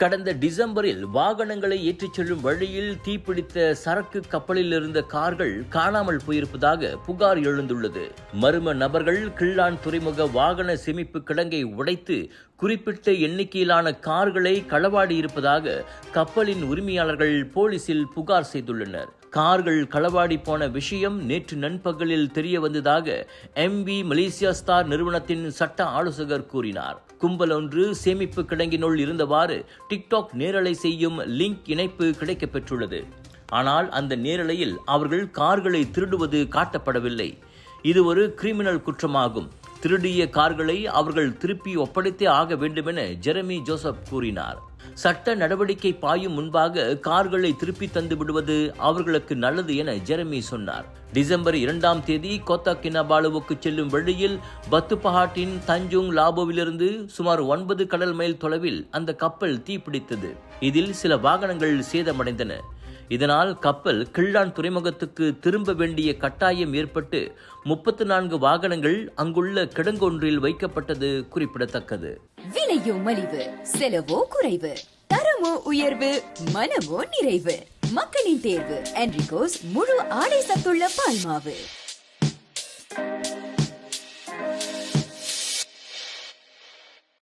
கடந்த டிசம்பரில் வாகனங்களை ஏற்றிச் செல்லும் வழியில் தீப்பிடித்த சரக்கு கப்பலில் இருந்த கார்கள் காணாமல் போயிருப்பதாக புகார் எழுந்துள்ளது. மர்ம நபர்கள் கிள்ளான் துறைமுக வாகன சேமிப்பு கிடங்கை உடைத்து குறிப்பிட்ட எண்ணிக்கையிலான கார்களை களவாடியிருப்பதாக கப்பலின் உரிமையாளர்கள் போலீசில் புகார் செய்துள்ளனர். கார்கள் களவாடி போன விஷயம் நேற்று நண்பகலில் தெரிய வந்ததாக எம்பி மலேசியா ஸ்டார் நிறுவனத்தின் சட்ட ஆலோசகர் கூறினார். கும்பல் ஒன்று சேமிப்பு கிடங்கினுள் இருந்தவாறு டிக்டாக் நேரலை செய்யும் லிங்க் இணைப்பு கிடைக்கப்பெற்றுள்ளது. ஆனால் அந்த நேரலையில் அவர்கள் கார்களை திருடுவது காட்டப்படவில்லை. இது ஒரு கிரிமினல் குற்றமாகும். திருடிய கார்களை அவர்கள் திருப்பி ஒப்படைத்தே ஆக வேண்டுமென ஜெரமி ஜோசப் கூறினார். சட்ட நடவடிக்கை பாயும் முன்பாக கார்களை திருப்பி தந்து விடுவது அவர்களுக்கு நல்லது என ஜெரமி சொன்னார். டிசம்பர் இரண்டாம் தேதி கோத்தா கினாபாலுவுக்கு செல்லும் வழியில் பத்துபஹாட்டின் தஞ்சுங் லாபோவிலிருந்து சுமார் ஒன்பது கடல் மைல் தொலைவில் அந்த கப்பல் தீப்பிடித்தது. இதில் சில வாகனங்கள் சேதமடைந்தன. இதனால் கப்பல் கிள்ளான் துறைமுகத்துக்கு திரும்ப வேண்டிய கட்டாயம் ஏற்பட்டு முப்பத்து நான்கு வாகனங்கள் அங்குள்ள கிடங்கொன்றில் வைக்கப்பட்டது குறிப்பிடத்தக்கது. விலையோ மலிவு செலவோ குறைவு. தரமோ உயர்வு மனமோ நிறைவு. மக்களின் தேர்வு என்ரிகோஸ் முழு ஆடை சத்துள்ள பால்மாவு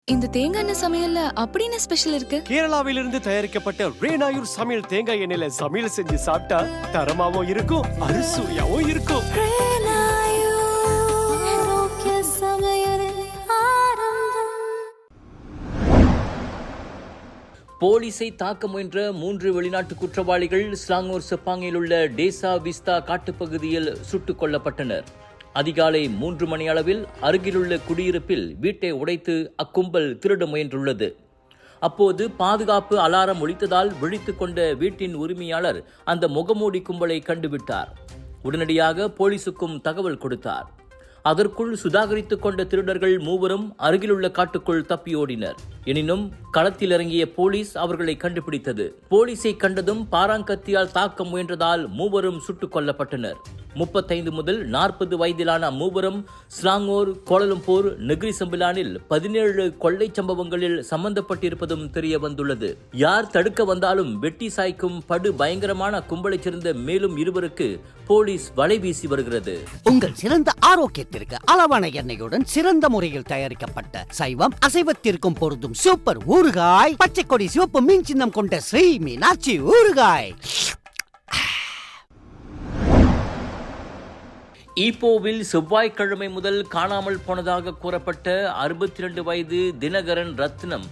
இந்த தேங்காய் எண்ணெய் சமையல்ல அப்படி என்ன ஸ்பெஷல் இருக்கு? கேரளாவிலிருந்து தயாரிக்கப்பட்ட ரேனாயூர் சமையல் தேங்காய் எண்ணெயில சமையல் செஞ்சு சாப்பிட்டா தரமாவும் இருக்கும் அறுசுவையாவும் இருக்கும். போலீஸை தாக்க முயன்ற மூன்று வெளிநாட்டு குற்றவாளிகள் ஸ்லாங்கூர் செப்பாங்கில் உள்ள டேசா விஸ்தா காட்டுப்பகுதியில் சுட்டுக் கொல்லப்பட்டனர். அதிகாலை மூன்று மணி அளவில் அருகிலுள்ள குடியிருப்பில் வீட்டை உடைத்து அக்கும்பல் திருட முயன்றுள்ளது. அப்போது பாதுகாப்பு அலாரம் ஒழித்ததால் விழித்து கொண்ட வீட்டின் உரிமையாளர் அந்த முகமூடி கும்பலை கண்டுவிட்டார். உடனடியாக போலீசுக்கும் தகவல் கொடுத்தார். அதற்குள் சுதாகரித்துக் கொண்ட திருடர்கள் மூவரும் அருகிலுள்ள காட்டுக்குள் தப்பியோடினர் எனினும் களத்தில் இறங்கிய போலீஸ் அவர்களை கண்டுபிடித்தது. போலீஸை கண்டதும் பாராங்கத்தியால் தாக்க முயன்றதால் மூவரும் சுட்டுக் கொல்லப்பட்டனர். முப்பத்தைந்து முதல் நாற்பது வயதிலான மூவரும் ஸ்லாங்கோர் கோலலம்பூர் நெகிரி சம்பிலானில் பதினேழு கொள்ளை சம்பவங்களில் சம்பந்தப்பட்டிருப்பதும் தெரிய வந்துள்ளது. யார் தடுக்க வந்தாலும் வெட்டி சாய்க்கும் படு பயங்கரமான கும்பலைச் சேர்ந்த மேலும் இருவருக்கு போலீஸ் வலை வீசி வருகிறது. உங்கள் சிறந்த ஆரோக்கியத்திற்கு அளவான எண்ணெயுடன் சிறந்த முறையில் தயாரிக்கப்பட்ட சைவம் அசைவத்திற்கும் பொருந்தும் சூப்பர் ஊறுகாய் பச்சை கொடி சிவப்பு மீன் சின்னம் கொண்ட ஸ்ரீ மீனாட்சி ஊறுகாய். ஈப்போவில் செவ்வாய்க்கிழமை முதல் காணாமல் போனதாக கூறப்பட்ட அறுபத்தி ரெண்டு வயது Dinakaran Rathnam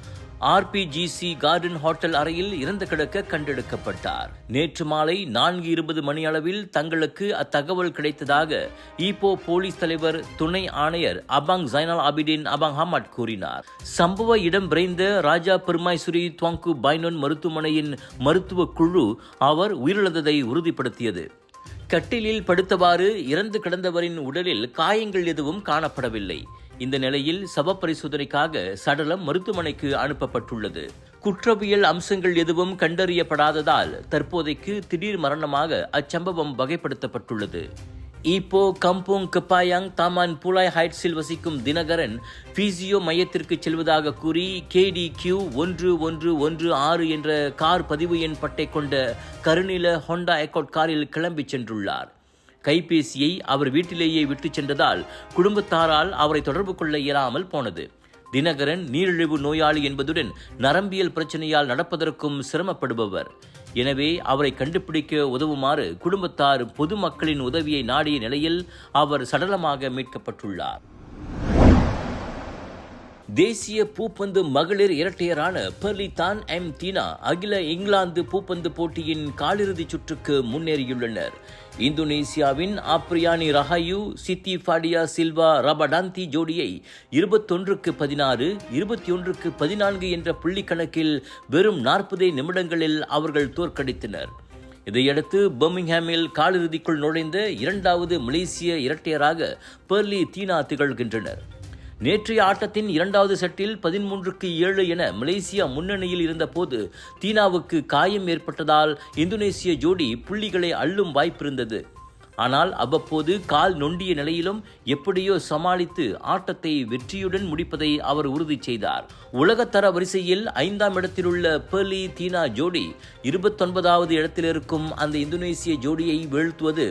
RPGC garden hotel அறையில் இறந்து கிடக்க கண்டெடுக்கப்பட்டார். நேற்று மாலை நான்கு இருபது மணி அளவில் தங்களுக்கு அத்தகவல் கிடைத்ததாக ஈப்போ போலீஸ் தலைவர் துணை ஆணையர் அபாங் ஜைனால் ஆபிடின் அபாங் ஹமாட் கூறினார். சம்பவ இடம் விரைந்த ராஜா பெருமாய்சுரி துவாங்கு பைனோன் மருத்துவமனையின் மருத்துவ குழு அவர் உயிரிழந்ததை உறுதிப்படுத்தியது. கட்டிலில் படுத்தவாறு இறந்து கிடந்தவரின் உடலில் காயங்கள் எதுவும் காணப்படவில்லை. இந்த நிலையில் சவ பரிசோதனைக்காக சடலம் மருத்துவமனைக்கு அனுப்பப்பட்டுள்ளது. குற்றவியல் அம்சங்கள் எதுவும் கண்டறியப்படாததால் தற்போதைக்கு திடீர் மரணமாக அச்சம்பவம் வகைப்படுத்தப்பட்டுள்ளது. இப்போ கம்போங் கப்பாயாங் தாமான் புலாய் ஹைட்ஸில் வசிக்கும் தினகரன் பிசியோ மையத்திற்கு செல்வதாக கூறி கேடி கியூ ஒன்று ஒன்று ஒன்று ஆறு என்ற கார் பதிவு எண் பட்டை கொண்ட கருநில ஹோண்டா எக்கோட் காரில் கிளம்பிச் சென்றுள்ளார். கைபேசியை அவர் வீட்டிலேயே விட்டுச் சென்றதால் குடும்பத்தாரால் அவரை தொடர்பு கொள்ள இயலாமல் போனது. தினகரன் நீரிழிவு நோயாளி என்பதுடன் நரம்பியல் பிரச்சனையால் நடப்பதற்கும் சிரமப்படுபவர். எனவே அவரை கண்டுபிடிக்க உதவுமாறு குடும்பத்தார் பொதுமக்களின் உதவியை நாடிய நிலையில் அவர் சடலமாக மீட்கப்பட்டுள்ளார். தேசிய பூப்பந்து மகளிர் இரட்டையரான பெர்லி தான் எம். தீனா அகில இங்கிலாந்து பூப்பந்து போட்டியின் காலிறுதிச் சுற்றுக்கு முன்னேறியுள்ளனர். இந்தோனேசியாவின் ஆப்ரியானி ரஹாயு சித்தி ஃபாடியா சில்வா ரபடாந்தி ஜோடியை இருபத்தொன்றுக்கு பதினாறு இருபத்தி ஒன்றுக்கு பதினான்கு என்ற புள்ளி கணக்கில் வெறும் நாற்பதே நிமிடங்களில் அவர்கள் தோற்கடித்தனர். இதையடுத்து பர்மிங்ஹாமில் காலிறுதிக்குள் நுழைந்த இரண்டாவது மலேசிய இரட்டையராக பெர்லி தீனா திகழ்கின்றனர். நேற்றைய ஆட்டத்தின் இரண்டாவது செட்டில் பதிமூன்றுக்கு ஏழு என மலேசியா முன்னணியில் இருந்தபோது தீனாவுக்கு காயம் ஏற்பட்டதால் இந்தோனேசிய ஜோடி புள்ளிகளை அள்ளும் வாய்ப்பிருந்தது. ஆனால் அவ்வப்போது கால் நொண்டிய நிலையிலும் எப்படியோ சமாளித்து ஆட்டத்தை வெற்றியுடன் முடிப்பதை அவர் உறுதி செய்தார். உலகத்தர வரிசையில் ஐந்தாம் இடத்திலுள்ள பெர்லி தீனா ஜோடி இருபத்தொன்பதாவது இடத்தில் இருக்கும் அந்த இந்தோனேசிய ஜோடியை வீழ்த்துவது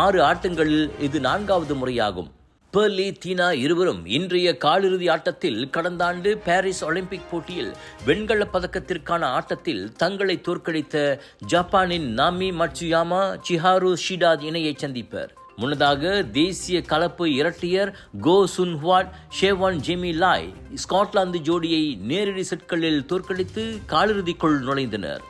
ஆறு ஆட்டங்களில் இது நான்காவது முறையாகும். பெர்லி தீனா இருவரும் இன்றைய காலிறுதி ஆட்டத்தில் கடந்த ஆண்டு பாரிஸ் ஒலிம்பிக் போட்டியில் வெண்கலப் பதக்கத்திற்கான ஆட்டத்தில் தங்களை தோற்கடித்த ஜப்பானின் நாமி மட்சுயாமா சிஹாரு ஷிடாத் இணையை சந்திப்பர். முன்னதாக தேசிய கலப்பு இரட்டையர் கோ சுன்ஹாட் ஷேவான் ஜெமி லாய் ஸ்காட்லாந்து ஜோடியை நேரடி செட்களில் தோற்கடித்து காலிறுதிக்குள் நுழைந்தனர்.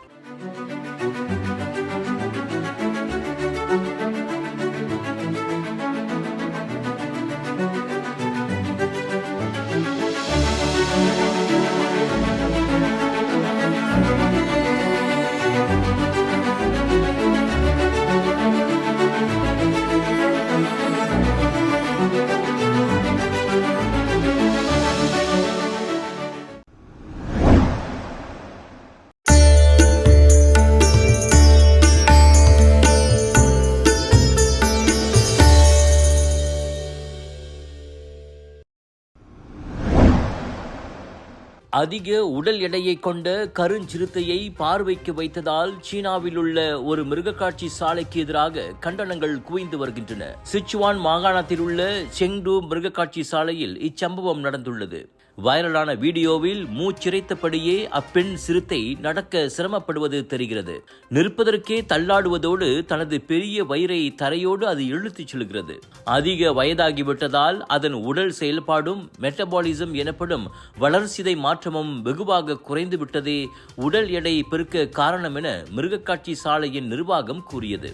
அதிக உடல் எடையை கொண்ட கருஞ்சிறுத்தையை பார்வைக்கு வைத்ததால் சீனாவில் உள்ள ஒரு மிருகக்காட்சி சாலைக்கு எதிராக கண்டனங்கள் குவிந்து வருகின்றன. சிச்சுவான் மாகாணத்தில் உள்ள செங்டு மிருகக்காட்சி சாலையில் இச்சம்பவம் நடந்துள்ளது. வைரலான வீடியோவில் மூச்சிறைத்தபடியே அப்பெண் சிறுத்தை நடக்க சிரமப்படுவது தெரிகிறது. நிற்பதற்கே தள்ளாடுவதோடு தனது பெரிய வயிறை தரையோடு அது இழுத்துச் செல்கிறது. அதிக வயதாகிவிட்டதால் அதன் உடல் செயல்பாடும் மெட்டபாலிசம் எனப்படும் வளர்சிதை மாற்றமும் வெகுவாக குறைந்துவிட்டதே உடல் எடை பெருக்க காரணம் என மிருகக்காட்சி சாலையின் நிர்வாகம் கூறியது.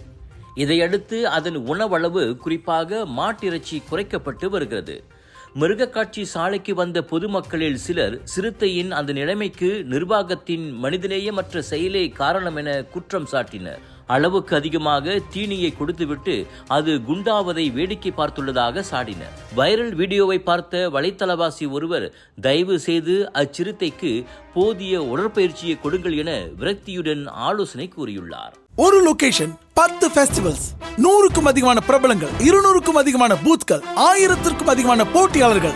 இதையடுத்து அதன் உணவளவு குறிப்பாக மாட்டிறைச்சி குறைக்கப்பட்டு வருகிறது. மிருகக்காட்சி சாலைக்கு வந்த பொதுமக்களில் சிலர் சிறுத்தையின் அந்த நிலைமைக்கு நிர்வாகத்தின் மனிதநேயமற்ற செயலே காரணம் என குற்றம் சாட்டினர். அளவுக்கு அதிகமாக தீனியை கொடுத்துவிட்டு அது குண்டாவதை வேடிக்கை பார்த்துள்ளதாக சாடினர். வைரல் வீடியோவை பார்த்த வலைத்தளவாசி ஒருவர் தயவு செய்து அச்சிறுத்தைக்கு போதிய உடற்பயிற்சியை கொடுங்கள் என விரக்தியுடன் ஆலோசனை கூறியுள்ளார். ஒரு லொகேஷன் பத்து ஃபெஸ்டிவல்ஸ் நூறுக்கும் அதிகமான பிரபலங்கள் இருநூறுக்கும் அதிகமான பூத்கள் ஆயிரத்திற்கும் அதிகமான போட்டியாளர்கள்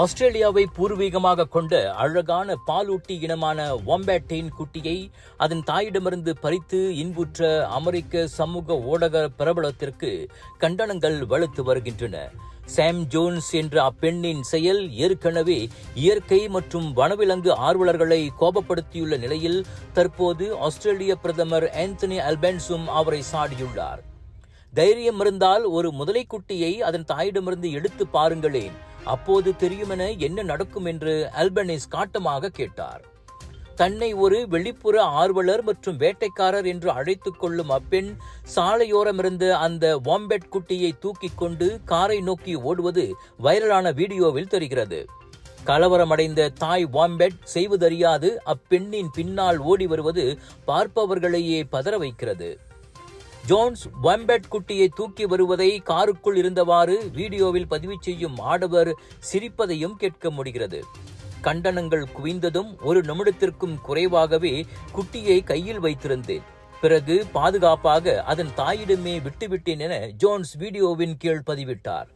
ஆஸ்திரேலியாவை பூர்வீகமாக கொண்ட அழகான பாலூட்டி இனமான வாம்பேட்டின் குட்டியை அதன் தாயிடமிருந்து பறித்து இன்புற்ற அமெரிக்க சமூக ஊடக பிரபலத்திற்கு கண்டனங்கள் வலுத்து வருகின்றன. சாம் ஜோன்ஸ் என்ற அப்பெண்ணின் செயல் ஏற்கனவே இயற்கை மற்றும் வனவிலங்கு ஆர்வலர்களை கோபப்படுத்தியுள்ள நிலையில் தற்போது ஆஸ்திரேலிய பிரதமர் ஆந்தனி அல்பென்ஸும் அவரை சாடியுள்ளார். தைரியம் இருந்தால் ஒரு முதலைக்குட்டியை அதன் தாயிடமிருந்து எடுத்து பாருங்களேன். அப்போது தெரியுமென என்ன நடக்கும் என்று அல்பனிஸ் காட்டமாக கேட்டார். தன்னை ஒரு வெளிப்புற ஆர்வலர் மற்றும் வேட்டைக்காரர் என்று அழைத்துக் கொள்ளும் அப்பெண் சாலையோரமிருந்த அந்த வாம்பெட் குட்டியை தூக்கிக் கொண்டு காரை நோக்கி ஓடுவது வைரலான வீடியோவில் தெரிகிறது. கலவரமடைந்த தாய் வாம்பெட் செய்வதறியாது அப்பெண்ணின் பின்னால் ஓடி வருவது பார்ப்பவர்களையே பதற வைக்கிறது. ஜோன்ஸ் வம்பெட் குட்டியை தூக்கி வருவதை காருக்குள் இருந்தவாறு வீடியோவில் பதிவு செய்யும் ஆடவர் சிரிப்பதையும் கேட்க முடிகிறது. கண்டனங்கள் குவிந்ததும் ஒரு நிமிடத்திற்கும் குறைவாகவே குட்டியை கையில் வைத்திருந்தேன். பிறகு பாதுகாப்பாக அதன் தாயிடமே விட்டுவிட்டேன் என ஜோன்ஸ் வீடியோவின் கீழ் பதிவிட்டார்.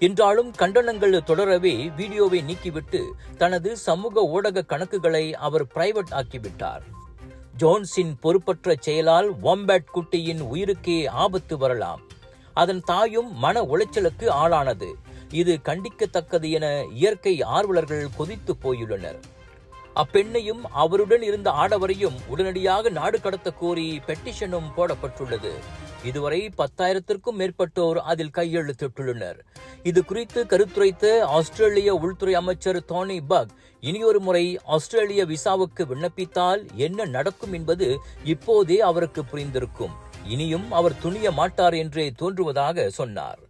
என்றாலும் கண்டனங்கள் தொடரவே வீடியோவை நீக்கிவிட்டு தனது சமூக ஊடக கணக்குகளை அவர் பிரைவேட் ஆக்கிவிட்டார். ஜோன்ஸின் பொறுப்பற்ற செயலால் வொம்பேட் குட்டியின் உயிருக்கே ஆபத்து வரலாம். அதன் தாயும் மன உளைச்சலுக்கு ஆளானது. இது கண்டிக்கத்தக்கது என இயற்கை ஆர்வலர்கள் கொதித்து போயுள்ளனர். அப்பெண்ணையும் அவருடன் இருந்த ஆடவரையும் உடனடியாக நாடு கடத்த கோரி பெட்டிஷனும் போடப்பட்டுள்ளது. இதுவரை பத்தாயிரத்திற்கும் மேற்பட்டோர் அதில் கையெழுத்திட்டுள்ளனர். இது குறித்து கருத்துரைத்த ஆஸ்திரேலிய உள்துறை அமைச்சர் டோனி பக் இனியொரு முறை ஆஸ்திரேலிய விசாவுக்கு விண்ணப்பித்தால் என்ன நடக்கும் என்பது இப்போதே அவருக்கு புரிந்திருக்கும். இனியும் அவர் துணிய மாட்டார் என்றே தோன்றுவதாக சொன்னார்.